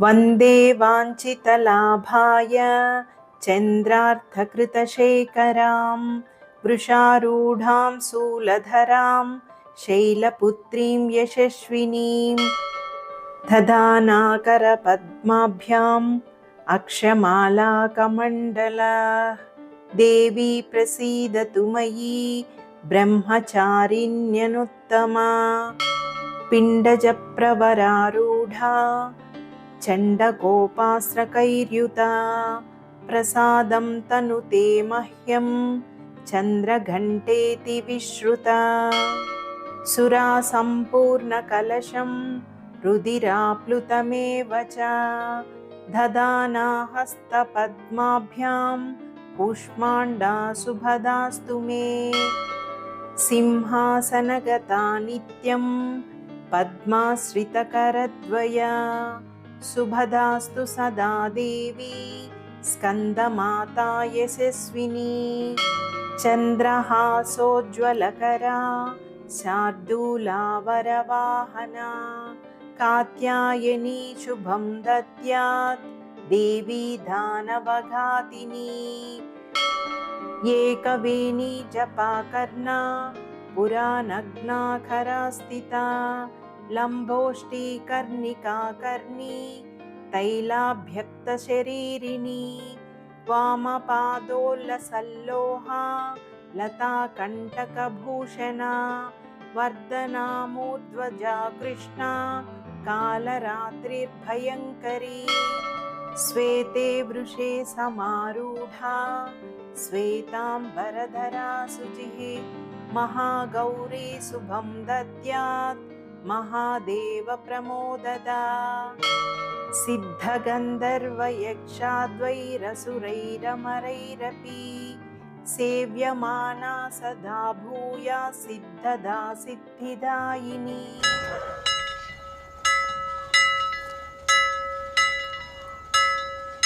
वन्दे वाञ्छितलाभाय चन्द्रार्थकृतशेखरां वृषारूढां शूलधरां शैलपुत्रीं यशस्विनीं दधानाकरपद्माभ्याम् अक्षमालाकमण्डल। देवी प्रसीदतु मयि ब्रह्मचारिण्यनुत्तमा। पिण्डजप्रवरारूढा चण्डकोपास्रकैर्युता प्रसादं तनुते मह्यं चन्द्रघण्टेति विश्रुता सुरासम्पूर्णकलशं रुदिराप्लुतमेव च ददाना हस्तपद्माभ्यां कूष्माण्डा सुभदास्तु मे सिंहासनगता नित्यं पद्माश्रितकरद्वया सुभदास्तु सदा देवी स्कन्दमाता यशस्विनी चन्द्रहासोज्ज्वलकरा शार्दूलावरवाहना कात्यायनी शुभं दद्यात् देवी दानवघातिनी एकवेणी जपाकर्णा पुरानग्नाखरा स्थिता लम्बोष्टिकर्णिका कर्णी तैलाभ्यक्तशरीरिणी वामपादोल्लसल्लोहा लताकण्टकभूषणा वर्धनामूर्ध्वजा कृष्णा कालरात्रिर्भयङ्करी श्वेते वृषे समारूढा श्वेताम्बरधरा शुचिः महागौरी शुभं दद्यात् महादेवप्रमोददा सिद्धगन्धर्वयक्षाद्वैरसुरैरमरैरपि सेव्यमाना सदा भूया सिद्धदा सिद्धिदायिनी